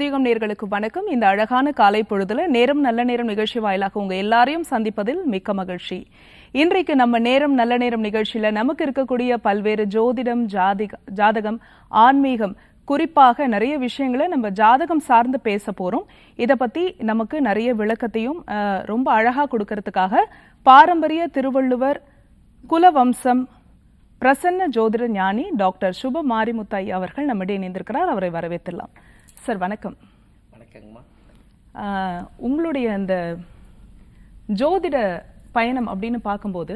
புதியகம் நேர்களுக்கு வணக்கம். இந்த அழகான காலை பொழுதுல நேரம் நல்ல நேரம் நிகழ்ச்சி வாயிலாக உங்க எல்லாரையும் சந்திப்பதில் மிக்க மகிழ்ச்சி. இன்றைக்கு நம்ம நேரம் நல்ல நேரம் நிகழ்ச்சியில நமக்கு இருக்கக்கூடிய பல்வேறு ஜோதிடம் ஜாதகம் ஆன்மீகம் குறிப்பாக நிறைய விஷயங்களை நம்ம ஜாதகம் சார்ந்து பேச போறோம். இத பத்தி நமக்கு நிறைய விளக்கத்தையும் ரொம்ப அழகா கொடுக்கறதுக்காக பாரம்பரிய திருவள்ளுவர் குலவம்சம் பிரசன்ன ஜோதிட ஞானி டாக்டர் சுப மாரிமுத்தாய் அவர்கள் நம்மிடையே இணைந்திருக்கிறார். அவரை வரவேற்றலாம் சார் வணக்கம். வணக்கங்கம்மா. உங்களுடைய அந்த ஜோதிட பயணம் அப்படின்னு பார்க்கும்போது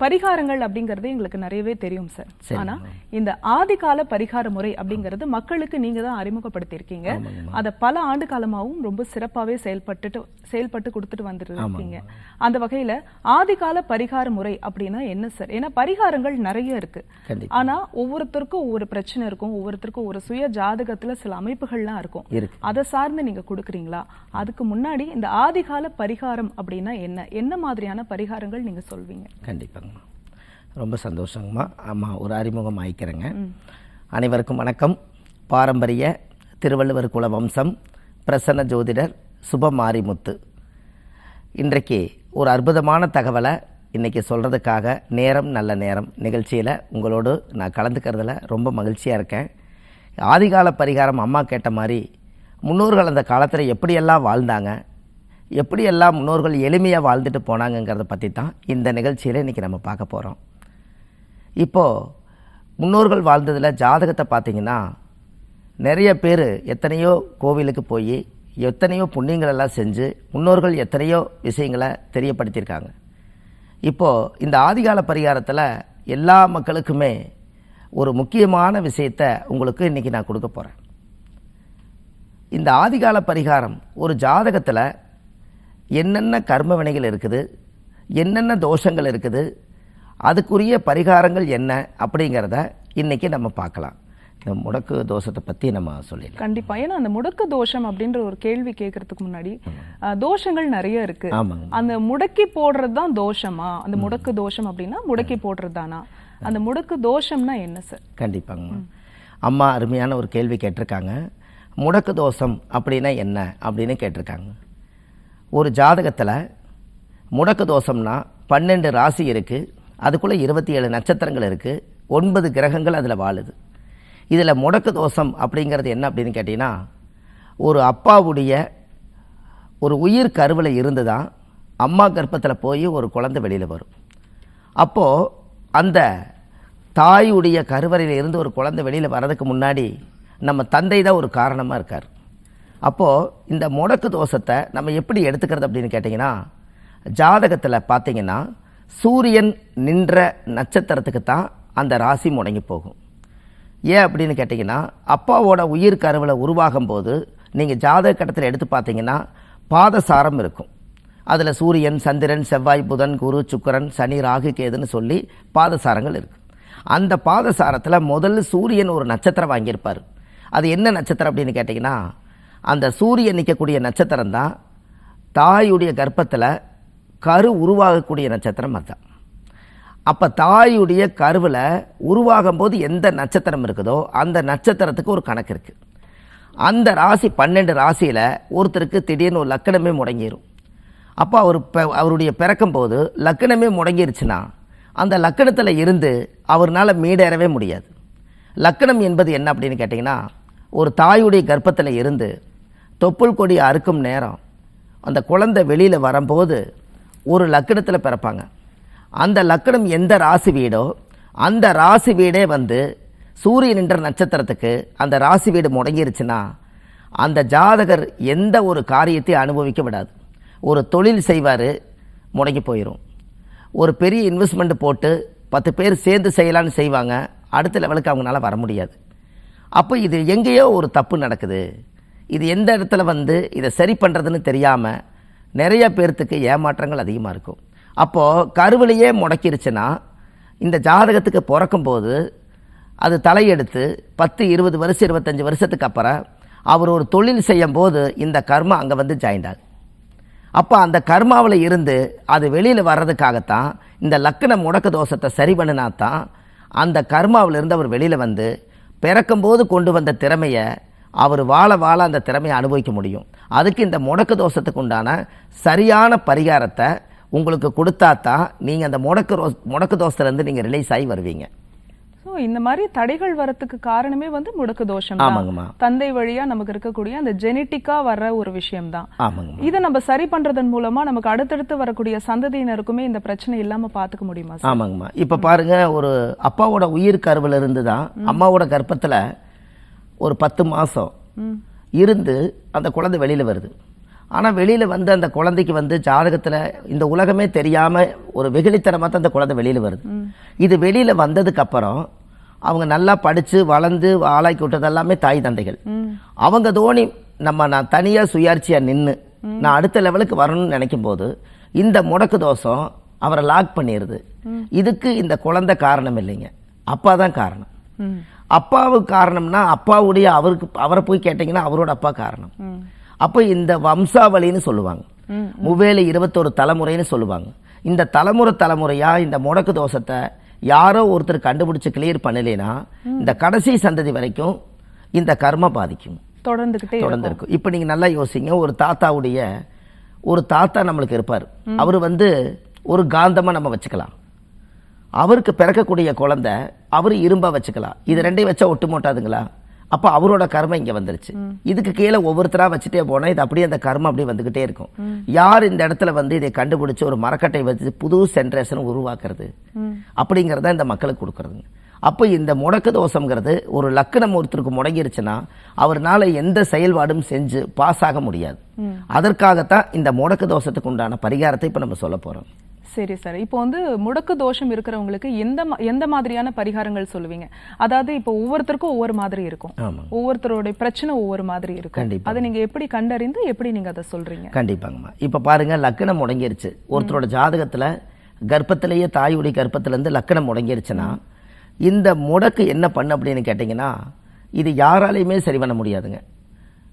பரிகாரங்கள் அப்படிங்கிறது எங்களுக்கு நிறையவே தெரியும் சார். ஆனா இந்த ஆதிகால பரிகார முறை அப்படிங்கிறது மக்களுக்கு நீங்க தான் அறிமுகப்படுத்தியிருக்கீங்க. ஆமாங்கம்மா. அதை பல ஆண்டு காலமாகவும் ரொம்ப சிறப்பாவே செயல்பட்டுட்டு செயல்பட்டு கொடுத்துட்டு வந்துட்டு இருக்கீங்க. அந்த வகையில ஆதிகால பரிகார முறை அப்படின்னா என்ன சார் ஏன்னா பரிகாரங்கள் நிறைய இருக்கு. கண்டிப்பா. ஆனா ஒவ்வொருத்தருக்கும் ஒவ்வொரு பிரச்சனை இருக்கும். ஒவ்வொருத்தருக்கும் ஒரு சுய ஜாதகத்துல சில அமைப்புகள்லாம் இருக்கும். இருக்கு. அதை சார்ந்து நீங்க கொடுக்குறீங்களா? அதுக்கு முன்னாடி இந்த ஆதிகால பரிகாரம் அப்படின்னா என்ன? என்ன மாதிரியான பரிகாரங்கள் நீங்க சொல்வீங்க? கண்டிப்பாங்கம்மா ரொம்ப சந்தோஷங்கம்மா. ஆமாம் ஒரு அறிமுகம் ஆயிக்கிறேங்க. அனைவருக்கும் வணக்கம். பாரம்பரிய திருவள்ளுவர் குல வம்சம் பிரசன்ன ஜோதிடர் சுபமாரிமுத்து. இன்றைக்கு ஒரு அற்புதமான தகவலை இன்றைக்கி சொல்கிறதுக்காக நேரம் நல்ல நேரம் நிகழ்ச்சியில் உங்களோடு நான் கலந்துக்கிறதுல ரொம்ப மகிழ்ச்சியாக இருக்கேன். ஆதிகால பரிகாரம் அம்மா கேட்ட மாதிரி முன்னோர்கள் அந்த காலத்தில் எப்படியெல்லாம் வாழ்ந்தாங்க எப்படியெல்லாம் முன்னோர்கள் எளிமையாக வாழ்ந்துட்டு போனாங்கங்கிறத பற்றி தான் இந்த நிகழ்ச்சியில் இன்றைக்கி நம்ம பார்க்க போகிறோம் இப்போது முன்னோர்கள் வாழ்ந்ததில் ஜாதகத்தை பார்த்தீங்கன்னா நிறைய பேர் எத்தனையோ கோவிலுக்கு போய் எத்தனையோ புண்ணியங்களெல்லாம் செஞ்சு முன்னோர்கள் எத்தனையோ விஷயங்களை தெரியப்படுத்தியிருக்காங்க. இப்போது இந்த ஆதிகால பரிகாரத்தில் எல்லா மக்களுக்குமே ஒரு முக்கியமான விஷயத்தை உங்களுக்கு இன்றைக்கி நான் கொடுக்க போகிறேன் இந்த ஆதிகால பரிகாரம் ஒரு ஜாதகத்தில் என்னென்ன கர்ம வினைகள் இருக்குது என்னென்ன தோஷங்கள் இருக்குது அதுக்குரிய பரிகாரங்கள் என்ன அப்படிங்கிறத இன்றைக்கி நம்ம பார்க்கலாம். இந்த முடக்கு தோஷத்தை பற்றி நம்ம சொல்லிடலாம். கண்டிப்பா. ஏன்னா அந்த முடக்கு தோஷம் அப்படின்ற ஒரு கேள்வி கேட்கறதுக்கு முன்னாடி தோஷங்கள் நிறைய இருக்கு. அந்த முடக்கி போடுறது தான் தோஷமா? அந்த முடக்கு தோஷம் அப்படின்னா முடக்கி போடுறது தானா அந்த முடக்கு தோஷம்னா என்ன சார் கண்டிப்பாங்கம்மா அம்மா அருமையான ஒரு கேள்வி கேட்டிருக்காங்க. முடக்கு தோஷம் அப்படின்னா என்ன அப்படின்னு கேட்டிருக்காங்க. ஒரு ஜாதகத்தில் முடக்கு தோஷம்னா பன்னெண்டு ராசி இருக்குது அதுக்குள்ளே இருபத்தி ஏழு நட்சத்திரங்கள் இருக்குது ஒன்பது கிரகங்கள் அதில் வாழுது. இதில் முடக்கு தோஷம் அப்படிங்கிறது என்ன அப்படின்னு கேட்டிங்கன்னா ஒரு அப்பாவுடைய ஒரு உயிர் கருவில் இருந்து தான் அம்மா கர்ப்பத்தில் போய் ஒரு குழந்தை வெளியில் வரும். அப்போது அந்த தாயுடைய கருவறையில் இருந்து ஒரு குழந்தை வெளியில் வர்றதுக்கு முன்னாடி நம்ம தந்தை தான் ஒரு காரணமாக இருக்கார். அப்போது இந்த முடக்கு தோஷத்தை நம்ம எப்படி எடுத்துக்கிறது அப்படின்னு கேட்டிங்கன்னா ஜாதகத்தில் பார்த்தீங்கன்னா சூரியன் நின்ற நட்சத்திரத்துக்கு தான் அந்த ராசி முடங்கி போகும். ஏன் அப்படின்னு கேட்டிங்கன்னா அப்பாவோட உயிர் கருவில் உருவாகும் போது நீங்கள் ஜாதக கட்டத்தில் எடுத்து பார்த்தீங்கன்னா பாதசாரம் இருக்கும். அதில் சூரியன் சந்திரன் செவ்வாய் புதன் குரு சுக்கிரன் சனி ராகு கேதுன்னு சொல்லி பாதசாரங்கள் இருக்குது அந்த பாதசாரத்தில் முதல்ல சூரியன் ஒரு நட்சத்திரம் வாங்கியிருப்பார். அது என்ன நட்சத்திரம் அப்படின்னு கேட்டிங்கன்னா அந்த சூரியன் நிற்கக்கூடிய நட்சத்திரம் தான் தாயுடைய கர்ப்பத்தில் கரு உருவாகக்கூடிய நட்சத்திரம் அதுதான். அப்போ தாயுடைய கருவில் உருவாகும் போது எந்த நட்சத்திரம் இருக்குதோ அந்த நட்சத்திரத்துக்கு ஒரு கணக்கு இருக்குது அந்த ராசி பன்னெண்டு ராசியில் ஒருத்தருக்கு திடீர்னு ஒரு லக்கணமே முடங்கிடும் அப்போ அவர் அவருடைய பிறக்கும் போது லக்கணமே முடங்கிருச்சுன்னா அந்த லக்கணத்தில் இருந்து அவர்னால் மீடேறவே முடியாது. லக்கணம் என்பது என்ன அப்படின்னு கேட்டிங்கன்னா ஒரு தாயுடைய கர்ப்பத்தில் இருந்து தொப்புள் கொடி அறுக்கும் நேரம் அந்த குழந்தை வெளியில் வரும்போது ஒரு லக்கணத்தில் பிறப்பாங்க. அந்த லக்கணம் எந்த ராசி வீடோ அந்த ராசி வீடே வந்து சூரியன் என்ற நட்சத்திரத்துக்கு அந்த ராசி வீடு முடங்கிருச்சுன்னா அந்த ஜாதகர் எந்த ஒரு காரியத்தை அனுபவிக்க விடாது. ஒரு தொழில் செய்வார் முடங்கி போயிடும் ஒரு பெரிய இன்வெஸ்ட்மெண்ட் போட்டு பத்து பேர் சேர்ந்து செய்யலான்னு செய்வாங்க அடுத்த லெவலுக்கு அவங்களால வர முடியாது. அப்போ இது எங்கேயோ ஒரு தப்பு நடக்குது. இது எந்த இடத்துல வந்து இதை சரி பண்ணுறதுன்னு தெரியாமல் நிறைய பேர்த்துக்கு ஏமாற்றங்கள் அதிகமாக இருக்கும். அப்போது கருவிலையே முடக்கிருச்சுன்னா இந்த ஜாதகத்துக்கு பிறக்கும்போது அது தலையெடுத்து பத்து இருபது வருஷம் இருபத்தஞ்சி வருஷத்துக்கு அப்புறம் அவர் ஒரு தொழில் செய்யும் போது இந்த கர்மா அங்கே வந்து ஜாயிண்ட் ஆகும் அப்போ அந்த கர்மாவில் இருந்து அது வெளியில் வர்றதுக்காகத்தான் இந்த லக்கண முடக்க தோஷத்தை சரி பண்ணினா தான் அந்த கர்மாவிலிருந்து அவர் வெளியில் வந்து பிறக்கும்போது கொண்டு வந்த திறமையை அவர் வாழ வாழ அந்த திறமையை அனுபவிக்க முடியும். அதுக்கு இந்த முடக்கு தோஷத்துக்கு உண்டான சரியான பரிகாரத்தை உங்களுக்கு கொடுத்தா தான் நீங்கள் அந்த முடக்கு ரோ முடக்கு தோஷத்துலேருந்து நீங்கள் ரிலீஸ் ஆகி வருவீங்க. ஸோ இந்த மாதிரி தடைகள் வரத்துக்கு காரணமே வந்து முடக்கு தோஷம் தான் ஆமாங்கம்மா. தந்தை வழியா நமக்கு இருக்கக்கூடிய அந்த ஜெனட்டிக்கா வர்ற ஒரு விஷயம் தான் ஆமாங்கம்மா. இதை நம்ம சரி பண்றதன் மூலமா நமக்கு அடுத்தடுத்து வரக்கூடிய சந்ததியினருக்குமே இந்த பிரச்சனை இல்லாம பாத்துக்க முடியுமா ஆமாங்கம்மா. இப்போ பாருங்க ஒரு அப்பாவோட உயிர் கருவில் இருந்து தான் அம்மாவோட கர்ப்பத்தில் ஒரு பத்து மாதம் இருந்து அந்த குழந்தை வெளியில் வருது. ஆனால் வெளியில் வந்து அந்த குழந்தைக்கு வந்து ஜாதகத்தில் இந்த உலகமே தெரியாமல் ஒரு வெகுளித்தனமாக தான் அந்த குழந்தை வெளியில் வருது. இது வெளியில் வந்ததுக்கப்புறம் அவங்க நல்லா படித்து வளர்ந்து ஆளாக்கி விட்டது எல்லாமே தாய் தந்தைகள். அவங்க தோனி நம்ம நான் தனியாக சுயாட்சியாக நின்று நான் அடுத்த லெவலுக்கு வரணும்னு நினைக்கும் போது இந்த முடக்கு தோஷம் அவரை லாக் பண்ணிடுது இதுக்கு இந்த குழந்தை காரணம் இல்லைங்க. அப்பா தான் காரணம். அப்பாவுக்கு காரணம்னா அப்பாவுடைய அவருக்கு அவரை போய் கேட்டிங்கன்னா அவரோட அப்பா காரணம். அப்போ இந்த வம்சாவளின்னு சொல்லுவாங்க. முவேல இருபத்தொரு தலைமுறைன்னு சொல்லுவாங்க. இந்த தலைமுறை தலைமுறையா இந்த முடக்கு தோஷத்தை யாரோ ஒருத்தர் கண்டுபிடிச்சு கிளியர் பண்ணலைன்னா இந்த கடைசி சந்ததி வரைக்கும் இந்த கர்ம பாதிக்கும். தொடர்ந்துகிட்டே தொடர்ந்து இருக்கும் இப்போ நீங்கள் நல்லா யோசிங்க ஒரு தாத்தாவுடைய ஒரு தாத்தா நம்மளுக்கு இருப்பார். அவர் வந்து ஒரு காந்தமாக நம்ம வச்சுக்கலாம். அவருக்கு பிறக்கக்கூடிய குழந்தை அவர் இரும்பா வச்சுக்கலாம். இது ரெண்டையும் வச்சா ஒட்டு மோட்டாதுங்களா? அப்போ அவரோட கர்மம் இங்கே வந்துருச்சு. இதுக்கு கீழே ஒவ்வொருத்தரா வச்சுட்டே போனால் இது அப்படியே அந்த கர்மம் அப்படியே வந்துக்கிட்டே இருக்கும். யார் இந்த இடத்துல வந்து இதை கண்டுபிடிச்சு ஒரு மரக்கட்டை வச்சு புது சென்ட்ரேஷன் உருவாக்குறது. அப்படிங்கிறத இந்த மக்களுக்கு கொடுக்குறதுங்க. அப்போ இந்த முடக்கு தோஷங்கிறது ஒரு லக்கணம் ஒருத்தருக்கு முடங்கிருச்சுன்னா அவர்னால எந்த செயல்பாடும் செஞ்சு பாஸ் ஆக முடியாது. அதற்காகத்தான் இந்த முடக்கு தோஷத்துக்கு உண்டான பரிகாரத்தை இப்போ நம்ம சொல்ல போகிறோம் சரி சார். இப்போ வந்து முடக்கு தோஷம் இருக்கிறவங்களுக்கு எந்த மா- எந்த மாதிரியான பரிகாரங்கள் சொல்லுவீங்க? அதாவது இப்போ ஒவ்வொருத்தருக்கும் ஒவ்வொரு மாதிரி இருக்கும். ஆமாம் ஒவ்வொருத்தருடைய பிரச்சனை ஒவ்வொரு மாதிரி இருக்கும். கண்டிப்பா. அதை நீங்க எப்படி கண்டறிந்து எப்படி நீங்க அதை சொல்றீங்க? கண்டிப்பாங்கம்மா. இப்போ பாருங்க லக்கணம் முடங்கிருச்சு. ஒருத்தரோட ஜாதகத்தில் கர்ப்பத்திலேயே தாயுடைய கர்ப்பத்திலேருந்து லக்கணம் முடங்கிருச்சுன்னா இந்த முடக்கு என்ன பண்ணு அப்படின்னு கேட்டிங்கன்னா இது யாராலையுமே சரி பண்ண முடியாதுங்க.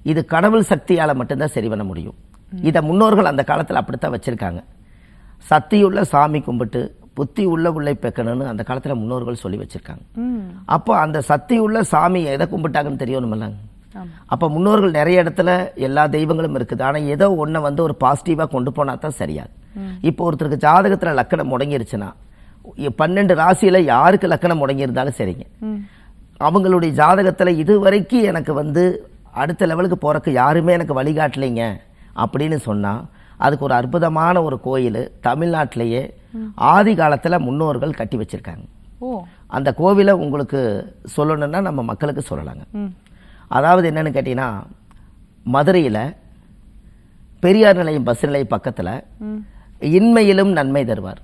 இது கடவுள் சக்தியால் மட்டும்தான் சரி பண்ண முடியும். இதை முன்னோர்கள் அந்த காலத்தில் அப்படித்தான் வச்சுருக்காங்க. சக்தியுள்ள சாமி கும்பிட்டு புத்தி உள்ள உள்ளை பெக்கணும்னு அந்த காலத்தில் முன்னோர்கள் சொல்லி வச்சுருக்காங்க. அப்போ அந்த சக்தி உள்ள சாமி எதை கும்பிட்டாங்கன்னு தெரியணுமில்லங்க அப்போ முன்னோர்கள் நிறைய இடத்துல எல்லா தெய்வங்களும் இருக்குது. ஆனால் ஏதோ ஒன்றை வந்து ஒரு பாசிட்டிவாக கொண்டு போனால் தான் சரியாது. இப்போ ஒருத்தருக்கு ஜாதகத்தில் லக்கணம் முடங்கிருச்சுன்னா பன்னெண்டு ராசியில் யாருக்கு லக்கணம் முடங்கியிருந்தாலும் சரிங்க. அவங்களுடைய ஜாதகத்தில் இது வரைக்கும் எனக்கு வந்து அடுத்த லெவலுக்கு போகிறக்கு யாருமே எனக்கு வழிகாட்டலைங்க அப்படின்னு சொன்னால் அதுக்கு ஒரு அற்புதமான ஒரு கோயில் தமிழ்நாட்டிலேயே ஆதி காலத்தில் முன்னோர்கள் கட்டி வச்சிருக்காங்க. அந்த கோவிலை உங்களுக்கு சொல்லணும்னா நம்ம மக்களுக்கு சொல்லலாங்க. அதாவது என்னன்னு கேட்டிங்கன்னா மதுரையில் பெரியார் நிலையம் பஸ் நிலையம் பக்கத்தில் இன்மையிலும் நன்மை தருவார்.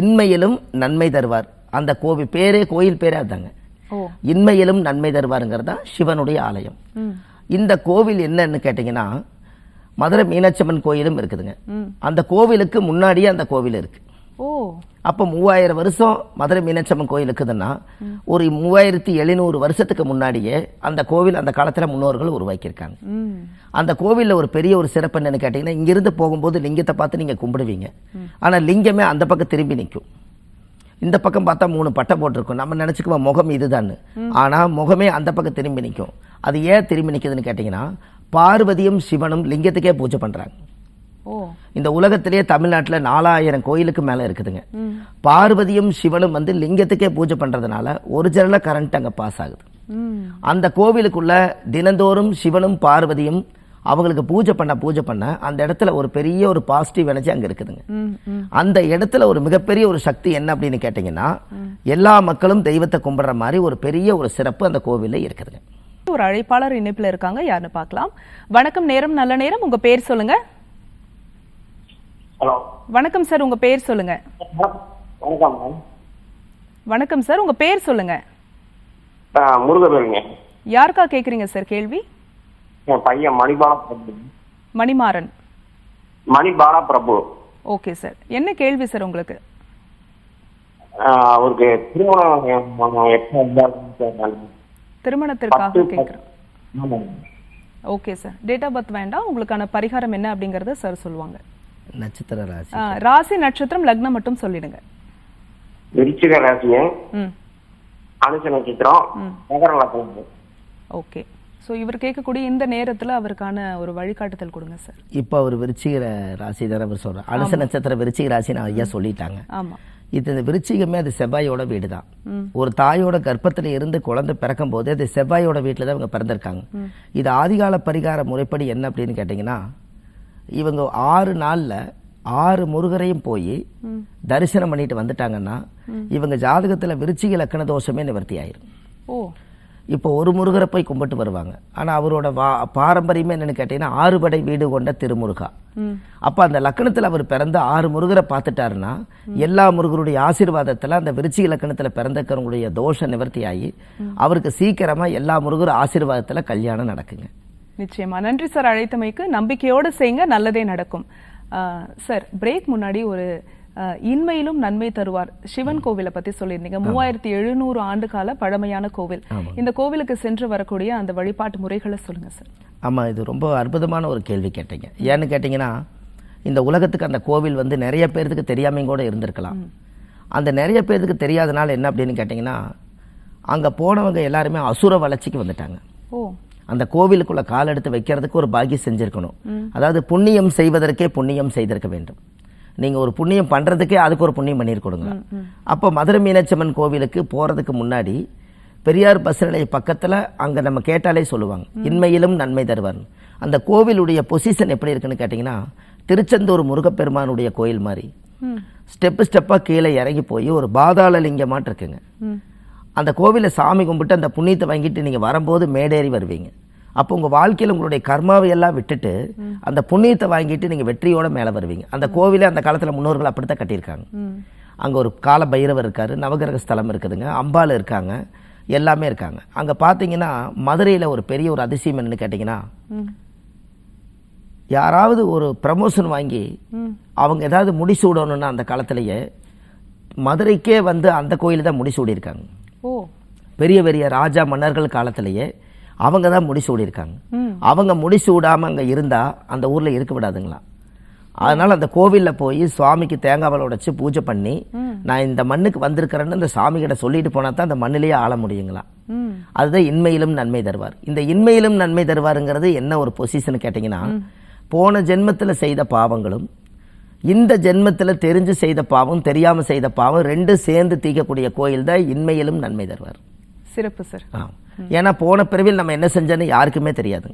இன்மையிலும் நன்மை தருவார். அந்த கோவில் பேரே கோயில் பேரே அதுதாங்க. இன்மையிலும் நன்மை தருவாருங்கிறது தான் சிவனுடைய ஆலயம். இந்த கோவில் என்னன்னு கேட்டிங்கன்னா மதுரை மீனாட்சியம்மன் கோயிலும் இருக்குதுங்க. அந்த கோவிலுக்கு முன்னாடியே அந்த கோவில் இருக்கு. ஓ. அப்போ மூவாயிரம் வருஷம் மதுரை மீனாட்சியம்மன் கோயில் இருக்குதுன்னா ஒரு மூவாயிரத்தி எழுநூறு வருஷத்துக்கு முன்னாடியே அந்த கோவில் அந்த காலத்தில் முன்னோர்கள் உருவாக்கியிருக்காங்க. அந்த கோவிலில் ஒரு பெரிய ஒரு சிறப்பு என்னன்னு கேட்டிங்கன்னா இங்கிருந்து போகும்போது லிங்கத்தை பார்த்து நீங்கள் கும்பிடுவீங்க. ஆனால் லிங்கமே அந்த பக்கம் திரும்பி நிற்கும். இந்த பக்கம் பார்த்தா மூணு பட்டை போட்டிருக்கும். நம்ம நினச்சிக்குவோம் முகம் இதுதான்னு. ஆனால் முகமே அந்த பக்கம் திரும்பி நிற்கும். அது ஏன் திரும்பி நிற்குதுன்னு கேட்டிங்கன்னா பார்வதியும் சிவனும் லிங்கத்துக்கே பூஜை பண்ணுறாங்க இந்த உலகத்திலேயே தமிழ்நாட்டில் நாலாயிரம் கோயிலுக்கு மேலே இருக்குதுங்க. பார்வதியும் சிவனும் வந்து லிங்கத்துக்கே பூஜை பண்ணுறதுனால ஒரிஜினலாக கரண்ட் அங்கே பாஸ் ஆகுது. அந்த கோவிலுக்குள்ள தினந்தோறும் சிவனும் பார்வதியும் அவங்களுக்கு பூஜை பண்ண பூஜை பண்ண அந்த இடத்துல ஒரு பெரிய ஒரு பாசிட்டிவ் எனர்ஜி அங்கே இருக்குதுங்க. அந்த இடத்துல ஒரு மிகப்பெரிய ஒரு சக்தி என்ன அப்படின்னு கேட்டிங்கன்னா எல்லா மக்களும் தெய்வத்தை கும்பிடுற மாதிரி ஒரு பெரிய ஒரு சிறப்பு அந்த கோவிலில் இருக்குதுங்க. ஒரு அழைப்பாளர் இணைப்புல இருக்காங்க. யாருன்னு பார்க்கலாம். வணக்கம் நேரம் நல்ல நேரம். உங்க பேர் சொல்லுங்க. ஹலோ. வணக்கம் சார். உங்க பேர் சொல்லுங்க. வணக்கம் சார். உங்க பேர் சொல்லுங்க. முருகவேலுங்க யாருக்கா கேக்குறீங்க சார்? கேள்வி. பையன் Manibala Prabhu Manimaran. Manibala Prabhu okay sir. என்ன கேள்வி சார் உங்களுக்கு? அவருக்கு திருமணம். திருமணத்திற்காக கேட்குறேன். Okay sir date of birth வேண்டாம். உங்களுக்கான பரிகாரம் என்ன அப்படிங்கறத சார் சொல்லுவாங்க. நட்சத்திர ராசி. ராசி நட்சத்திரம் லக்னம் மட்டும் சொல்லிடுங்க. விருச்சிக ம். அனுச நட்சத்திரம். மகர லக்னம். ஓகே ஸோ இவர் கேட்கக்கூடிய இந்த நேரத்துல அவருக்கான ஒரு வழிகாட்டுதல் கொடுங்க சார் இப்போ அவர் விருச்சிக ராசி தானே அவர் சொல்கிறார் அனுச நட்சத்திர விருச்சிக ராசின்னு ஐயா சொல்லிட்டாங்க. ஆமா. இது இந்த விருச்சிகமே அது செவ்வாயோட வீடு தான் ஒரு தாயோட கர்ப்பத்தில் இருந்து குழந்தை பிறக்கும் போது அது செவ்வாயோட வீட்டில் தான் இவங்க பிறந்திருக்காங்க. இது ஆதிகால பரிகார முறைப்படி என்ன அப்படின்னு கேட்டிங்கன்னா இவங்க ஆறு நாளில் ஆறு முருகரையும் போய் தரிசனம் பண்ணிட்டு வந்துட்டாங்கன்னா இவங்க ஜாதகத்தில் விருச்சிக லக்கண தோஷமே நிவர்த்தி ஆயிரும். ஓ. இப்போ ஒரு முருகரை போய் கும்பிட்டு வருவாங்க. ஆனால் அவரோட வா பாரம்பரியமே என்னன்னு கேட்டிங்கன்னா ஆறுபடை வீடு கொண்ட திருமுருகா. அப்போ அந்த லக்கணத்தில் அவர் பிறந்து ஆறு முருகரை பார்த்துட்டாருன்னா எல்லா முருகருடைய ஆசீர்வாதத்தில் அந்த விருச்சிக லக்கணத்தில் பிறந்தக்கிறவங்களுடைய தோஷ நிவர்த்தி ஆகி அவருக்கு சீக்கிரமாக எல்லா முருகர் ஆசீர்வாதத்தில் கல்யாணம் நடக்குங்க. நிச்சயமா. நன்றி சார் அழைத்தமைக்கு. நம்பிக்கையோடு செய்யுங்க. நல்லதே நடக்கும். சார் பிரேக் முன்னாடி ஒரு இன்மையிலும் நன்மை தருவார். சிவன் கோவிலை பத்தி சொல்லியிருந்தீங்க. மூவாயிரத்தி எழுநூறு ஆண்டு கால பழமையான கோவில். இந்த கோவிலுக்கு சென்று வரக்கூடிய அந்த வழிபாட்டு முறைகளை சொல்லுங்க சார். ஆமாம் இது ரொம்ப அற்புதமான ஒரு கேள்வி கேட்டீங்க. ஏன்னு கேட்டிங்கன்னா இந்த உலகத்துக்கு அந்த கோவில் வந்து நிறைய பேர்த்துக்கு தெரியாமையும் கூட இருந்திருக்கலாம். அந்த நிறைய பேர்த்துக்கு தெரியாதனால என்ன அப்படின்னு கேட்டிங்கன்னா அங்கே போனவங்க எல்லாருமே அசுர வளர்ச்சிக்கு வந்துட்டாங்க. ஓ. அந்த கோவிலுக்குள்ள கால் எடுத்து வைக்கிறதுக்கு ஒரு பாக்கியம் செஞ்சிருக்கணும். அதாவது புண்ணியம் செய்வதற்கே புண்ணியம் செய்திருக்க வேண்டும். நீங்க ஒரு புண்ணியம் பண்றதுக்கே அதுக்கு ஒரு புண்ணியம் பண்ணியிருக்கணுங்க அப்போ மதுரை மீனாட்சியம்மன் கோவிலுக்கு போறதுக்கு முன்னாடி பெரியார் பஸ் நிலைய பக்கத்துல அங்க நம்ம கேட்டாலே சொல்லுவாங்க இன்மையிலும் நன்மை தருவார். அந்த கோவிலுடைய பொசிஷன் எப்படி இருக்குன்னு கேட்டிங்கன்னா திருச்செந்தூர் முருகப்பெருமானுடைய கோயில் மாதிரி. ஸ்டெப்பு ஸ்டெப்பாக கீழே இறங்கி போய் ஒரு பாதாள லிங்கமாட்டு இருக்குங்க. ம். அந்த கோவிலை சாமி கும்பிட்டு அந்த புண்ணியத்தை வாங்கிட்டு நீங்கள் வரும்போது மேடேறி வருவீங்க. அப்போ உங்கள் வாழ்க்கையில் உங்களுடைய கர்மாவை எல்லாம் விட்டுட்டு அந்த புண்ணியத்தை வாங்கிட்டு நீங்கள் வெற்றியோட மேலே வருவீங்க. அந்த கோவிலே அந்த காலத்தில் முன்னோர்கள் அப்படித்தான் கட்டியிருக்காங்க. அங்கே ஒரு கால பைரவர் இருக்காரு நவகிரக ஸ்தலம் இருக்குதுங்க அம்பாள் இருக்காங்க எல்லாமே இருக்காங்க. அங்கே பார்த்தீங்கன்னா மதுரையில் ஒரு பெரிய ஒரு அதிசயம் என்னன்னு கேட்டிங்கன்னா யாராவது ஒரு ப்ரமோஷன் வாங்கி அவங்க ஏதாவது முடிசூடணும்னா அந்த காலத்திலேயே மதுரைக்கே வந்து அந்த கோயில் தான் முடிசூடியிருக்காங்க. ஓ. பெரிய பெரிய ராஜா மன்னர்கள் காலத்திலேயே அவங்க தான் முடிசூடியிருக்காங்க அவங்க முடிசூடாமல் அங்கே இருந்தால் அந்த ஊரில் இருக்க விடாதுங்களா? அதனால் அந்த கோவிலில் போய் சுவாமிக்கு தேங்காய் வளை உடைச்சு பூஜை பண்ணி நான் இந்த மண்ணுக்கு வந்திருக்கிறேன்னு அந்த சாமிகிட்ட சொல்லிட்டு போனால் தான் அந்த மண்ணிலேயே ஆள முடியுங்களா? அதுதான் இன்மையிலும் நன்மை தருவார். இந்த இன்மையிலும் நன்மை தருவாருங்கிறது என்ன ஒரு பொசிஷன் கேட்டிங்கன்னா போன ஜென்மத்தில் செய்த பாவங்களும் இந்த ஜென்மத்தில் தெரிஞ்சு செய்த பாவம் தெரியாமல் செய்த பாவம் ரெண்டும் சேர்ந்து தீர்க்கக்கூடிய கோயில் தான் இன்மையிலும் நன்மை தருவார். சிறப்பு சார் ஆ. ஏன்னா போன பிறவியில் நம்ம என்ன செஞ்சோன்னு யாருக்குமே தெரியாது.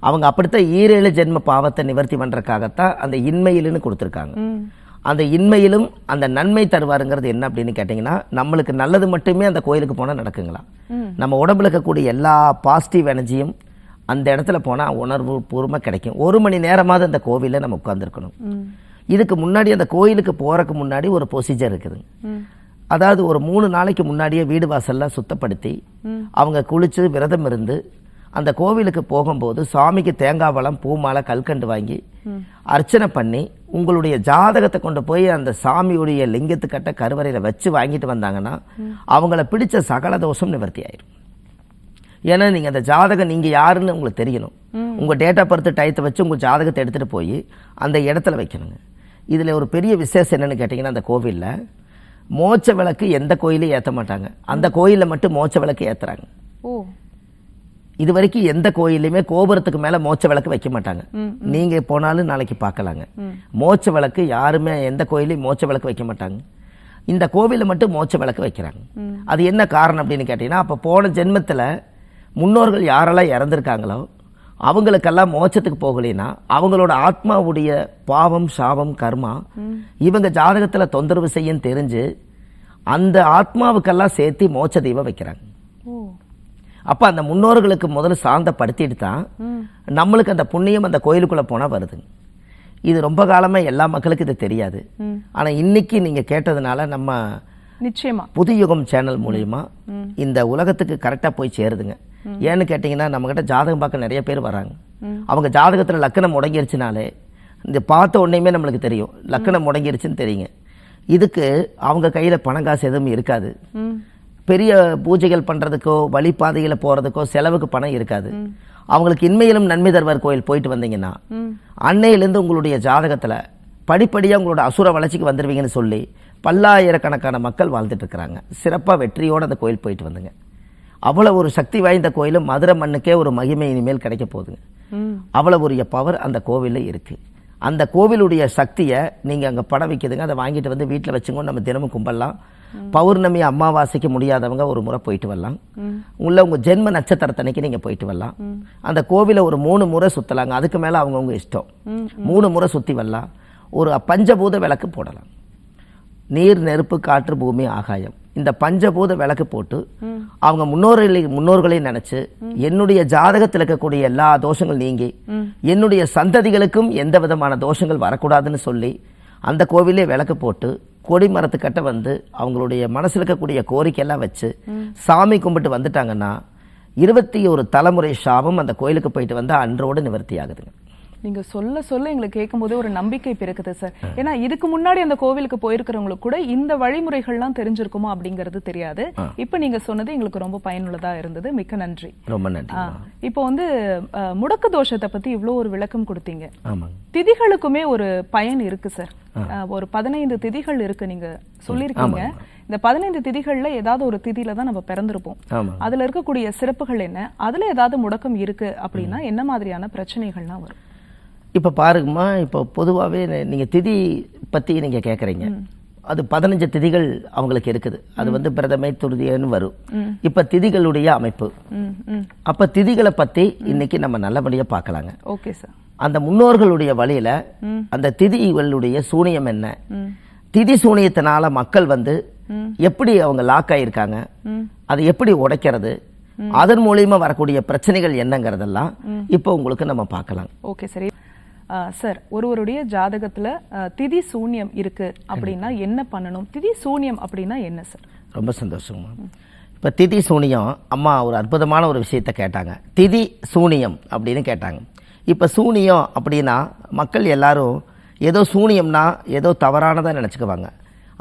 அவங்க அப்படித்தான் ஈரேழு ஜென்ம பாவத்தை நிவர்த்தி பண்ணுறக்காகத்தான் அந்த இன்மையிலுன்னு கொடுத்துருக்காங்க. அந்த இன்மையிலும் அந்த நன்மை தருவாருங்கிறது என்ன அப்படின்னு கேட்டிங்கன்னா நம்மளுக்கு நல்லது மட்டுமே அந்த கோயிலுக்கு போனால் நடக்குங்களா. நம்ம உடம்புல இருக்கக்கூடிய எல்லா பாசிட்டிவ் எனர்ஜியும் அந்த இடத்துல போனால் உணர்வு பூர்வமாக கிடைக்கும். ஒரு மணி நேரமாவது அந்த கோவிலில் நம்ம உட்காந்துருக்கணும் இதுக்கு முன்னாடி அந்த கோயிலுக்கு போகிறதுக்கு முன்னாடி ஒரு ப்ரொசீஜர் இருக்குதுங்க ம். அதாவது ஒரு மூணு நாளைக்கு முன்னாடியே வீடு வாசல்லாம் சுத்தப்படுத்தி. அவங்க குளிச்சு விரதம் இருந்து அந்த கோவிலுக்கு போகும்போது சாமிக்கு தேங்காய் பழம் பூ மாலை கல்கண்டு வாங்கி அர்ச்சனை பண்ணி உங்களுடைய ஜாதகத்தை கொண்டு போய் அந்த சாமியுடைய லிங்கத்துக்கட்ட கருவறையில் வச்சு வாங்கிட்டு வந்தாங்கன்னா அவங்கள பிடிச்ச சகல தோஷம் நிவர்த்தி ஆயிரும் ஏன்னா நீங்கள் அந்த ஜாதகம் நீங்கள் யாருன்னு உங்களுக்கு தெரியணும். உங்கள் டேட்டா பர்த் டயத்தை வச்சு உங்கள் ஜாதகத்தை எடுத்துகிட்டு போய் அந்த இடத்துல வைக்கணுங்க. இதில் ஒரு பெரிய விசேஷம் என்னன்னு கேட்டிங்கன்னா அந்த கோவிலில் மோட்ச விளக்கு எந்த கோயிலையும் ஏற்ற மாட்டாங்க. அந்த கோயிலில் மட்டும் மோட்ச விளக்கு ஏற்றுறாங்க ஓ. இது வரைக்கும் எந்த கோயிலையுமே கோபுரத்துக்கு மேலே மோட்ச விளக்கு வைக்க மாட்டாங்க. நீங்கள் போனாலும் நாளைக்கு பார்க்கலாங்க மோட்ச விளக்கு யாருமே எந்த கோயிலையும் மோட்ச விளக்கு வைக்க மாட்டாங்க. இந்த கோவிலில் மட்டும் மோட்ச விளக்கு வைக்கிறாங்க அது என்ன காரணம் அப்படின்னு கேட்டிங்கன்னா அப்போ போன ஜென்மத்தில் முன்னோர்கள் யாரெல்லாம் இறந்துருக்காங்களோ அவங்களுக்கெல்லாம் மோட்சத்துக்கு போகலைன்னா அவங்களோட ஆத்மாவுடைய பாவம் சாபம் கர்மா இவங்க ஜாதகத்தில் தொந்தரவு செய்யும் தெரிஞ்சு அந்த ஆத்மாவுக்கெல்லாம் சேர்த்து மோட்ச தெய்வம் வைக்கிறாங்க. அப்போ அந்த முன்னோர்களுக்கு முதல்ல சாந்தப்படுத்திட்டு தான் நம்மளுக்கு அந்த புண்ணியம் அந்த கோயிலுக்குள்ளே போனால் வருதுங்க. இது ரொம்ப காலமாக எல்லா மக்களுக்கும் இது தெரியாது. ஆனால் இன்னைக்கு நீங்கள் கேட்டதுனால நம்ம நிச்சயமா. புது யுகம் சேனல் மூலியமா இந்த உலகத்துக்கு கரெக்டாக போய் சேருதுங்க. ஏன்னு கேட்டிங்கன்னா நம்மக்கிட்ட ஜாதகம் பார்க்க நிறைய பேர் வராங்க. அவங்க ஜாதகத்தில் லக்கணம் முடங்கிருச்சுனாலே இந்த பார்த்த உடனேயுமே நம்மளுக்கு தெரியும். லக்கணம் முடங்கிருச்சுன்னு தெரியுங்க. இதுக்கு அவங்க கையில் பணம் காசு எதுவும் இருக்காது. பெரிய பூஜைகள் பண்ணுறதுக்கோ வழிபாதையில் போகிறதுக்கோ செலவுக்கு பணம் இருக்காது. அவங்களுக்கு இன்மையிலும் நன்மை தருவார் கோயில் போயிட்டு வந்தீங்கன்னா அன்னையிலேருந்து உங்களுடைய ஜாதகத்தில் படிப்படியாக உங்களோட அசுர வளர்ச்சிக்கு வந்துடுவீங்கன்னு சொல்லி பல்லாயிரக்கணக்கான மக்கள் வாழ்ந்துட்டு இருக்கிறாங்க சிறப்பாக வெற்றியோடு அந்த கோயில் போயிட்டு வந்துங்க. அவ்வளோ ஒரு சக்தி வாய்ந்த கோயில் மதுரை மண்ணுக்கே ஒரு மகிமை இனிமேல் கிடைக்க போகுதுங்க. அவ்வளோ ஒரு பவர் அந்த கோவிலில் இருக்குது அந்த கோவிலுடைய சக்தியை நீங்கள் அங்கே படம் வைக்குதுங்க. அதை வாங்கிட்டு வந்து வீட்டில் வச்சுங்க நம்ம தினமும் கும்பிடலாம். பௌர்ணமி அமாவாசைக்கு முடியாதவங்க ஒரு முறை போயிட்டு வரலாம். உள்ள உங்கள் ஜென்ம நட்சத்திரத்தன்னைக்கு நீங்கள் போயிட்டு வரலாம். அந்த கோவிலை ஒரு மூணு முறை சுற்றலாங்க அதுக்கு மேலே அவங்கவுங்க இஷ்டம். மூணு முறை சுற்றி வரலாம். ஒரு பஞ்சபூத விளக்கு போடலாம். நீர் நெருப்பு காற்று பூமி ஆகாயம். இந்த பஞ்சபூத விளக்கு போட்டு அவங்க முன்னோர்களை முன்னோர்களை நினைச்சு என்னுடைய ஜாதகத்தில் இருக்கக்கூடிய எல்லா தோஷங்கள் நீங்கி என்னுடைய சந்ததிகளுக்கும் எந்த விதமான தோஷங்கள் வரக்கூடாதுன்னு சொல்லி அந்த கோவிலே விளக்கு போட்டு கொடி மரத்துக்கிட்ட வந்து அவங்களுடைய மனசில் இருக்கக்கூடிய கோரிக்கையெல்லாம் வச்சு சாமி கும்பிட்டு வந்துட்டாங்கன்னா இருபத்தி ஒரு தலைமுறை சாபம் அந்த கோயிலுக்கு போயிட்டு வந்தால் அன்றோடு நிவர்த்தி ஆகுதுங்க நீங்க சொல்ல சொல்ல எங்களுக்கு கேட்கும்போதே ஒரு நம்பிக்கை பிறக்குது சார் ஏன்னா இதுக்கு முன்னாடி அந்த கோவிலுக்கு போயிருக்கிறவங்களுக்கு கூட இந்த வழிமுறைகள்லாம் தெரிஞ்சிருக்குமா அப்படிங்கிறது தெரியாது. இப்ப நீங்க சொன்னது எங்களுக்கு ரொம்ப பயனுள்ளதா இருந்தது. மிக்க நன்றி. ரொம்ப நன்றி இப்போ வந்து முடக்கு தோஷத்தை பத்தி இவ்ளோ ஒரு விளக்கம் கொடுத்தீங்க. திதிகளுக்குமே ஒரு பயன் இருக்கு சார் ஒரு பதினைந்து திதிகள் இருக்கு நீங்க சொல்லியிருக்கீங்க. இந்த பதினைந்து திதிகள்ல ஏதாவது ஒரு திதியில தான் நம்ம பிறந்திருப்போம். அதுல இருக்கக்கூடிய சிறப்புகள் என்ன? அதுல ஏதாவது முடக்கம் இருக்கு அப்படின்னா என்ன மாதிரியான பிரச்சனைகள்லாம் வரும்? இப்போ பாருங்கம்மா இப்போ பொதுவாகவே நீங்கள் திதி பற்றி நீங்கள் கேட்குறீங்க அது பதினஞ்சு திதிகள் அவங்களுக்கு இருக்குது. அது வந்து பிரதமை துருதியன்னு வரும். இப்போ திதிகளுடைய அமைப்பு. அப்போ திதிகளை பற்றி இன்னைக்கு நம்ம நல்லபடியாக பார்க்கலாங்க ஓகே சார். அந்த முன்னோர்களுடைய வழியில அந்த திதிகளுடைய சூனியம் என்ன? திதி சூனியத்தினால மக்கள் வந்து எப்படி அவங்க லாக் ஆயிருக்காங்க? அதை எப்படி உடைக்கிறது? அதன் மூலியமா வரக்கூடிய பிரச்சனைகள் என்னங்கிறதெல்லாம் இப்போ உங்களுக்கு நம்ம பார்க்கலாம் ஓகே சரி. சார் ஒருவருடைய ஜாதகத்துல திதி சூன்யம் இருக்கு அப்படின்னா என்ன பண்ணணும்? திதி சூன்யம் அப்படின்னா என்ன சார்? ரொம்ப சந்தோஷமா இப்போ திதி சூனியம் அம்மா ஒரு அற்புதமான ஒரு விஷயத்தை கேட்டாங்க. திதி சூனியம் அப்படின்னு கேட்டாங்க. இப்போ சூனியம் அப்படின்னா மக்கள் எல்லாரும் ஏதோ சூனியம்னா ஏதோ தவறானதாக நினச்சிக்குவாங்க.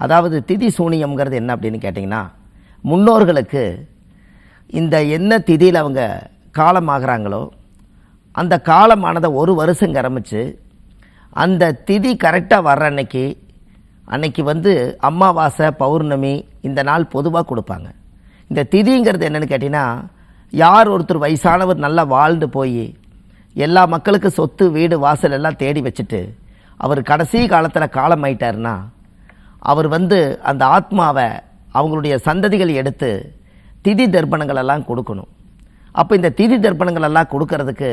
அதாவது திதி சூனியம்ங்கிறது என்ன அப்படின்னு கேட்டிங்கன்னா முன்னோர்களுக்கு இந்த என்ன திதியில் அவங்க காலமாகறாங்களோ அந்த காலமானதை ஒரு வருஷம் கரமிச்சு அந்த திதி கரெக்டாக வர்ற அன்னைக்கு அன்னைக்கு வந்து அமாவாசை பௌர்ணமி இந்த நாள் பொதுவாக கொடுப்பாங்க. இந்த திதிங்கிறது என்னென்னு கேட்டிங்கன்னா யார் ஒருத்தர் வயசானவர் நல்லா வாழ்ந்து போய் எல்லா மக்களுக்கு சொத்து வீடு வாசல் எல்லாம் தேடி வச்சுட்டு அவர் கடைசி காலத்தில் காலம் ஆயிட்டார்னா அவர் வந்து அந்த ஆத்மாவை அவங்களுடைய சந்ததிகள் எடுத்து திதி தர்ப்பணங்களெல்லாம் கொடுக்கணும். அப்போ இந்த திதி தர்ப்பணங்களெல்லாம் கொடுக்கறதுக்கு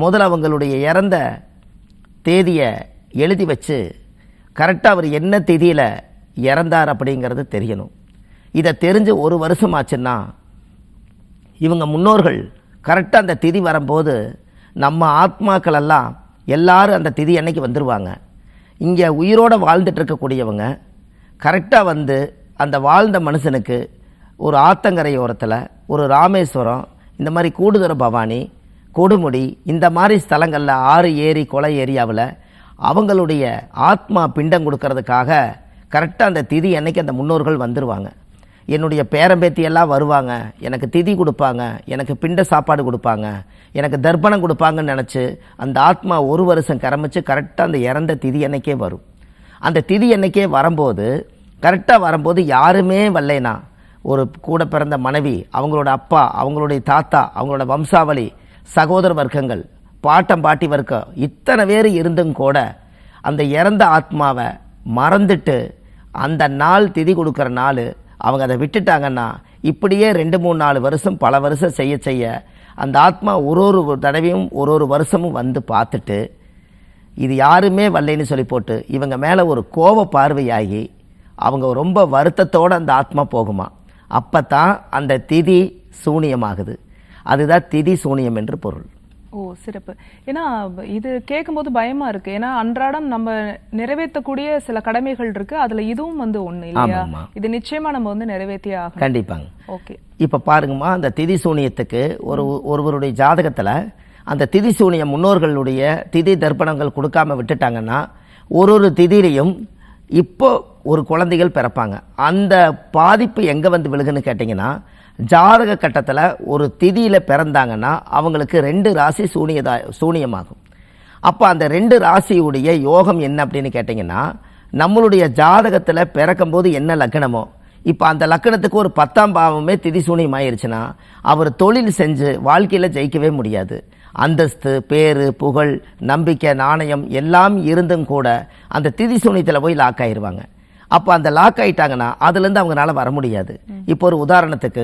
முதல்ல அவங்களுடைய இறந்த தேதியை எழுதி வச்சு கரெக்டாக அவர் என்ன திதியில் இறந்தார் அப்படிங்கிறது தெரியணும். இதை தெரிஞ்சு ஒரு வருஷம் ஆச்சுன்னா இவங்க முன்னோர்கள் கரெக்டாக அந்த திதி வரும்போது நம்ம ஆத்மாக்கள் எல்லாம் எல்லாரும் அந்த திதி அன்னைக்கு வந்துடுவாங்க இங்கே உயிரோடு வாழ்ந்துட்டு இருக்கக்கூடியவங்க கரெக்டாக வந்து அந்த வாழ்ந்த மனுஷனுக்கு ஒரு ஆத்தங்கரை ஓரத்தில் ஒரு ராமேஸ்வரம் இந்த மாதிரி கூடுதுற பவானி கொடுமுடி இந்த மாதிரி ஸ்தலங்களில் ஆறு ஏரி கொலை ஏரியாவில் அவங்களுடைய ஆத்மா பிண்டம் கொடுக்கறதுக்காக கரெக்டாக அந்த திதி அன்னைக்கு அந்த முன்னோர்கள் வந்துடுவாங்க என்னுடைய பேரம்பேத்தியெல்லாம் வருவாங்க. எனக்கு திதி கொடுப்பாங்க. எனக்கு பிண்ட சாப்பாடு கொடுப்பாங்க. எனக்கு தர்ப்பணம் கொடுப்பாங்கன்னு நினச்சி அந்த ஆத்மா ஒரு வருஷம் கரமிச்சு கரெக்டாக அந்த இறந்த திதி அன்னைக்கே வரும். அந்த திதி அன்னைக்கே வரும்போது கரெக்டாக வரும்போது யாருமே வரலைனா ஒரு கூட பிறந்த மனைவி அவங்களோட அப்பா அவங்களுடைய தாத்தா அவங்களோட வம்சாவளி சகோதர வர்க்கங்கள் பாட்டம் பாட்டி வர்க்கம் இத்தனை பேர் இருந்தும் கூட அந்த இறந்த ஆத்மாவை மறந்துட்டு அந்த நாள் திதி கொடுக்குற நாள் அவங்க அதை விட்டுட்டாங்கன்னா இப்படியே ரெண்டு மூணு நாலு வருஷம் பல வருஷம் செய்ய செய்ய அந்த ஆத்மா ஒரு ஒரு தடவையும் ஒரு ஒரு வருஷமும் வந்து பார்த்துட்டு இது யாருமே வரலைன்னு சொல்லி போட்டு இவங்க மேலே ஒரு கோப பார்வையாகி அவங்க ரொம்ப வருத்தத்தோடு அந்த ஆத்மா போகுமா. அப்போ தான் அந்த திதி சூனியமாகுது. அதுதான் திதி சூனியம் என்று பொருள். ஓ சிறப்பு. ஏன்னா இது கேட்கும்போது பயமா இருக்கு. ஏன்னா அன்றாடம் நம்ம நிறைவேற்றக்கூடிய சில கடமைகள் இருக்கு. அதுல இதுவும் வந்து ஒண்ணு இல்லையா. இது நிச்சயமா நம்ம வந்து நிறைவேற்றியே கண்டிப்பாங்க. ஓகே. இப்போ பாருங்கம்மா அந்த திதி சூனியத்துக்கு ஒரு ஒருவருடைய ஜாதகத்தில் அந்த திதி சூனியம் முன்னோர்களுடைய திதி தர்ப்பணங்கள் கொடுக்காம விட்டுட்டாங்கன்னா ஒரு ஒரு திதியிலையும் இப்போ ஒரு குழந்தைகள் பிறப்பாங்க. அந்த பாதிப்பு எங்கே வந்து விழுகுன்னு கேட்டிங்கன்னா ஜாதக கட்டத்தில் ஒரு திதியில் பிறந்தாங்கன்னா அவங்களுக்கு ரெண்டு ராசி சூனியதா சூனியமாகும். அப்போ அந்த ரெண்டு ராசியுடைய யோகம் என்ன அப்படின்னு கேட்டிங்கன்னா நம்மளுடைய ஜாதகத்தில் பிறக்கும்போது என்ன லக்னமோ இப்போ அந்த லக்கணத்துக்கு ஒரு பத்தாம் பாவமே திதிசூனியம் ஆயிருச்சுன்னா அவர் தொழில் செஞ்சு வாழ்க்கையில் ஜெயிக்கவே முடியாது. அந்தஸ்து பேரு புகழ் நம்பிக்கை நாணயம் எல்லாம் இருந்தும் கூட அந்த திதி சூனியத்தில் போய் லாக் ஆயிருவாங்க. அப்போ அந்த லாக் ஆகிட்டாங்கன்னா அதுலேருந்து அவங்களால வர முடியாது. இப்போ ஒரு உதாரணத்துக்கு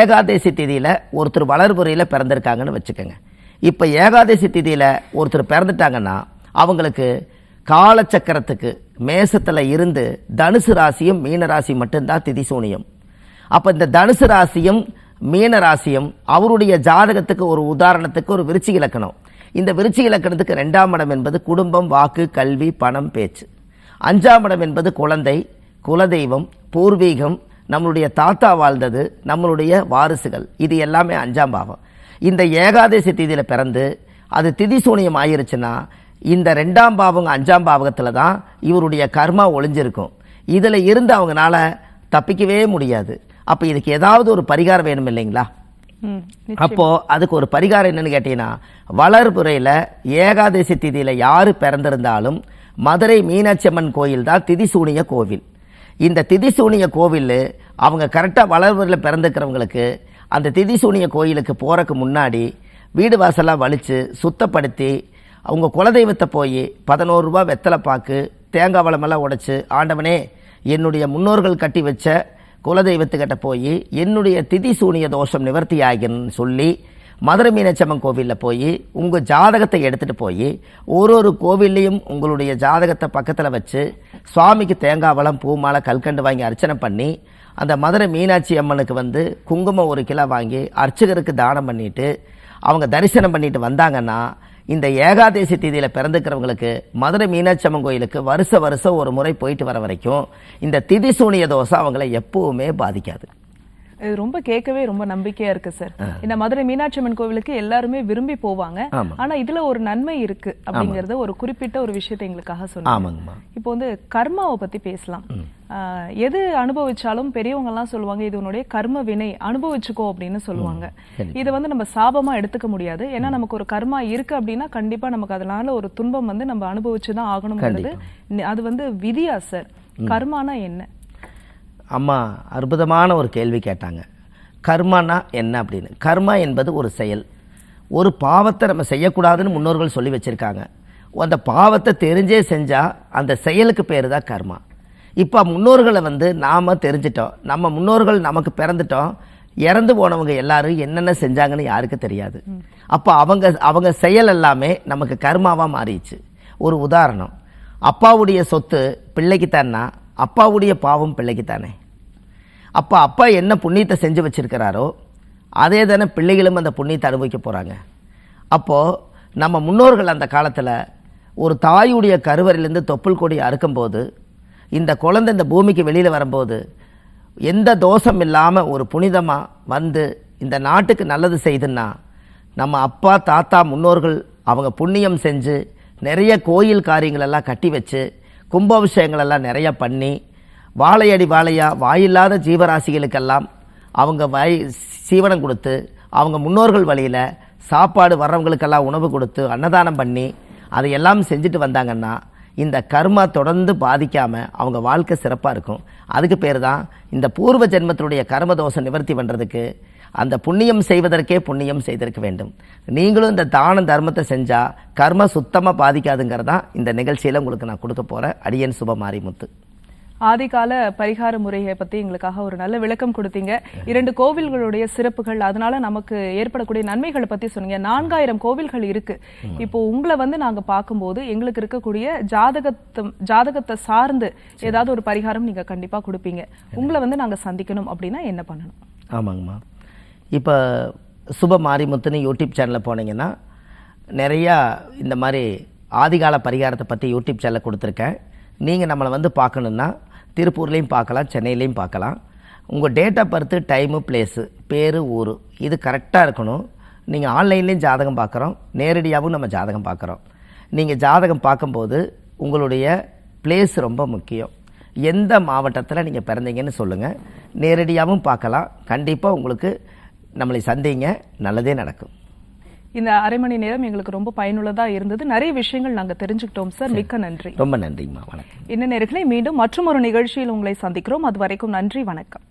ஏகாதேசி திதியில் ஒருத்தர் வளர்புறையில் பிறந்திருக்காங்கன்னு வச்சுக்கோங்க. இப்போ ஏகாதசி திதியில் ஒருத்தர் பிறந்துட்டாங்கன்னா அவங்களுக்கு காலச்சக்கரத்துக்கு மேசத்தில் இருந்து தனுசு ராசியும் மீன ராசி மட்டும்தான் திதி சூனியம். அப்போ இந்த தனுசு ராசியும் மீன ராசியும் அவருடைய ஜாதகத்துக்கு ஒரு உதாரணத்துக்கு ஒரு விருச்சி இலக்கணம். இந்த விருச்சி இலக்கணத்துக்கு ரெண்டாம் இடம் என்பது குடும்பம் வாக்கு கல்வி பணம் பேச்சு. அஞ்சாம் இடம் என்பது குழந்தை குலதெய்வம் பூர்வீகம் நம்மளுடைய தாத்தா வாழ்ந்தது நம்மளுடைய வாரிசுகள். இது எல்லாமே அஞ்சாம் பாவம். இந்த ஏகாதசி திதியில் பிறந்து அது திதி சூனியம் ஆயிருச்சுன்னா இந்த ரெண்டாம் பாவங்க அஞ்சாம் பாவகத்தில் தான் இவருடைய கர்மா ஒளிஞ்சிருக்கும். இதில் இருந்து அவங்கனால தப்பிக்கவே முடியாது. அப்போ இதுக்கு ஏதாவது ஒரு பரிகாரம் வேணும் இல்லைங்களா? ம் அப்போ அதுக்கு ஒரு பரிகாரம் என்னன்னு கேட்டீங்கன்னா வளர்புறையில் ஏகாதசி திதியில் யார் பிறந்திருந்தாலும் மதுரை மீனாட்சி அம்மன் கோயில் தான் திதிசூனிய கோவில். இந்த திதிசூனிய கோவில் அவங்க கரெக்டாக வளர்புறையில் பிறந்திருக்கிறவங்களுக்கு அந்த திதிசூனிய கோயிலுக்கு போகிறக்கு முன்னாடி வீடு வாசலாக வலிச்சு சுத்தப்படுத்தி அவங்க குலதெய்வத்தை போய் பதினோரு ரூபா வெத்தலை பாக்கு தேங்காய் பழமெல்லாம் உடைச்சு ஆண்டவனே என்னுடைய முன்னோர்கள் கட்டி வச்ச குலதெய்வத்துக்கிட்ட போய் என்னுடைய திதி சூனிய தோஷம் நிவர்த்தி ஆகின்னு சொல்லி மதுரை மீனாட்சம்மன் கோவிலில் போய் உங்கள் ஜாதகத்தை எடுத்துகிட்டு போய் ஒரு ஒரு கோவில்லையும் உங்களுடைய ஜாதகத்தை பக்கத்தில் வச்சு சுவாமிக்கு தேங்காய் வளம் பூ மாலை கல்கண்டு வாங்கி அர்ச்சனை பண்ணி அந்த மதுரை மீனாட்சி அம்மனுக்கு வந்து குங்குமம் ஒரு கிலோ வாங்கி அர்ச்சகருக்கு தானம் பண்ணிவிட்டு அவங்க தரிசனம் பண்ணிட்டு வந்தாங்கன்னா இந்த ஏகாதசி தேதியில் பிறந்துக்கிறவங்களுக்கு மதுரை மீனாட்சி அம்மன் கோயிலுக்கு வருஷ வருஷம் ஒரு முறை போயிட்டு வர வரைக்கும் இந்த திதி சூனிய தோசை அவங்கள எப்பவுமே பாதிக்காது. இது ரொம்ப கேட்கவே ரொம்ப நம்பிக்கையா இருக்கு சார் இந்த மதுரை மீனாட்சி அம்மன் கோவிலுக்கு எல்லாருமே விரும்பி போவாங்க. ஆனா இதுல ஒரு நன்மை இருக்கு அப்படிங்கறத ஒரு குறிப்பிட்ட ஒரு விஷயத்தை எங்களுக்காக சொன்னாங்க. இப்போ வந்து கர்மாவை பத்தி பேசலாம். எது அனுபவிச்சாலும் பெரியவங்க எல்லாம் சொல்லுவாங்க இது உன்னுடைய கர்ம வினை அனுபவிச்சுக்கோ அப்படின்னு சொல்லுவாங்க. இதை வந்து நம்ம சாபமா எடுத்துக்க முடியாது. ஏன்னா நமக்கு ஒரு கர்மா இருக்கு அப்படின்னா கண்டிப்பா நமக்கு அதனால ஒரு துன்பம் வந்து நம்ம அனுபவிச்சுதான் ஆகணுங்கிறது நி- அது வந்து விதியா சார் கர்மானா என்ன? அம்மா அற்புதமான ஒரு கேள்வி கேட்டாங்க. கர்மானா என்ன அப்படின்னு? கர்மா என்பது ஒரு செயல். ஒரு பாவத்தை நம்ம செய்யக்கூடாதுன்னு முன்னோர்கள் சொல்லி வச்சுருக்காங்க. அந்த பாவத்தை தெரிஞ்சே செஞ்சால் அந்த செயலுக்கு பேர் தான் கர்மா. இப்போ முன்னோர்களை வந்து நாம் தெரிஞ்சிட்டோம். நம்ம முன்னோர்கள் நமக்கு பிறந்துட்டோம். இறந்து போனவங்க எல்லாரும் என்னென்ன செஞ்சாங்கன்னு யாருக்கு தெரியாது. அப்போ அவங்க அவங்க செயல் எல்லாமே நமக்கு கர்மாவாக மாறிடுச்சு. ஒரு உதாரணம். அப்பாவுடைய சொத்து பிள்ளைக்குத்தான்னா அப்பாவுடைய பாவம் பிள்ளைக்குத்தானே? அப்போ அப்பா என்ன புண்ணியத்தை செஞ்சு வச்சிருக்கிறாரோ அதே தானே பிள்ளைகளும் அந்த புண்ணியத்தை அனுபவிக்க போகிறாங்க அப்போது நம்ம முன்னோர்கள் அந்த காலத்தில் ஒரு தாயுடைய கருவறையிலேருந்து தொப்புள் கொடி அறுக்கும்போது இந்த குழந்தை இந்த பூமிக்கு வெளியில் வரும்போது எந்த தோஷம் இல்லாமல் ஒரு புனிதமாக வந்து இந்த நாட்டுக்கு நல்லது செய்துன்னா நம்ம அப்பா தாத்தா முன்னோர்கள் அவங்க புண்ணியம் செஞ்சு நிறைய கோயில் காரியங்களெல்லாம் கட்டி வச்சு கும்பாபிஷேகங்களெல்லாம் நிறைய பண்ணி வாழையடி வாழையாக வாயில்லாத ஜீவராசிகளுக்கெல்லாம் அவங்க வாய் சீவனம் கொடுத்து அவங்க முன்னோர்கள் வழியில் சாப்பாடு வர்றவங்களுக்கெல்லாம் உணவு கொடுத்து அன்னதானம் பண்ணி அதை எல்லாம் செஞ்சுட்டு வந்தாங்கன்னா இந்த கர்மா தொடர்ந்து பாதிக்காமல் அவங்க வாழ்க்கை சிறப்பாக இருக்கும். அதுக்கு பேர் தான் இந்த பூர்வ ஜென்மத்தினுடைய கர்ம தோஷம் நிவர்த்தி பண்ணுறதுக்கு அந்த புண்ணியம் செய்வதற்கே புண்ணியம் செய்திருக்க வேண்டும். நீங்களும் இந்த தான தர்மத்தை செஞ்சால் கர்ம சுத்தமாக பாதிக்காதுங்கிறது தான் இந்த நிகழ்ச்சியில் உங்களுக்கு நான் கொடுக்க போகிற அடியன் சுப மாரிமுத்து ஆதிகால பரிகார முறையை பத்தி எங்களுக்காக ஒரு நல்ல விளக்கம் கொடுத்தீங்க. இரண்டு கோவில்களுடைய சிறப்புகள் அதனால நமக்கு ஏற்படக்கூடிய நன்மைகளை பத்தி சொன்னீங்க. நான்காயிரம் கோவில்கள் இருக்கு. இப்போ உங்களை வந்து நாங்க பார்க்கும்போது எங்களுக்கு இருக்கக்கூடிய ஜாதகத்தை ஜாதகத்தை சார்ந்து ஏதாவது ஒரு பரிகாரம் நீங்க கண்டிப்பா கொடுப்பீங்க. உங்களை வந்து நாங்க சந்திக்கணும் அப்படின்னா என்ன பண்ணணும்? ஆமாங்கம்மா. இப்போ சுப மாரிமுத்துன்னு யூடியூப் சேனலில் போனீங்கன்னா நிறையா இந்த மாதிரி ஆதிகால பரிகாரத்தை பற்றி யூடியூப் சேனலில் கொடுத்துருக்கேன். நீங்கள் நம்மளை வந்து பார்க்கணுன்னா திருப்பூர்லேயும் பார்க்கலாம் சென்னையிலையும் பார்க்கலாம். உங்கள் date of birth time place பேர் ஊர் இது கரெக்டாக இருக்கணும். நீங்கள் ஆன்லைன்லேயும் ஜாதகம் பார்க்குறோம் நேரடியாகவும் நம்ம ஜாதகம் பார்க்குறோம். நீங்கள் ஜாதகம் பார்க்கும்போது உங்களுடைய பிளேஸ் ரொம்ப முக்கியம். எந்த மாவட்டத்தில் நீங்கள் பிறந்தீங்கன்னு சொல்லுங்கள் நேரடியாகவும் பார்க்கலாம். கண்டிப்பாக உங்களுக்கு நம்மளை சந்திங்க. நல்லதே நடக்கும். இந்த அரை மணி நேரம் எங்களுக்கு ரொம்ப பயனுள்ளதா இருந்தது. நிறைய விஷயங்கள் நாங்க தெரிஞ்சுக்கிட்டோம் சார். மிக்க நன்றி. ரொம்ப நன்றிம்மா. வணக்கம். என்ன நேர்களை மீண்டும் மற்றும் ஒரு நிகழ்ச்சியில் உங்களை சந்திக்கிறோம். அது வரைக்கும் நன்றி வணக்கம்.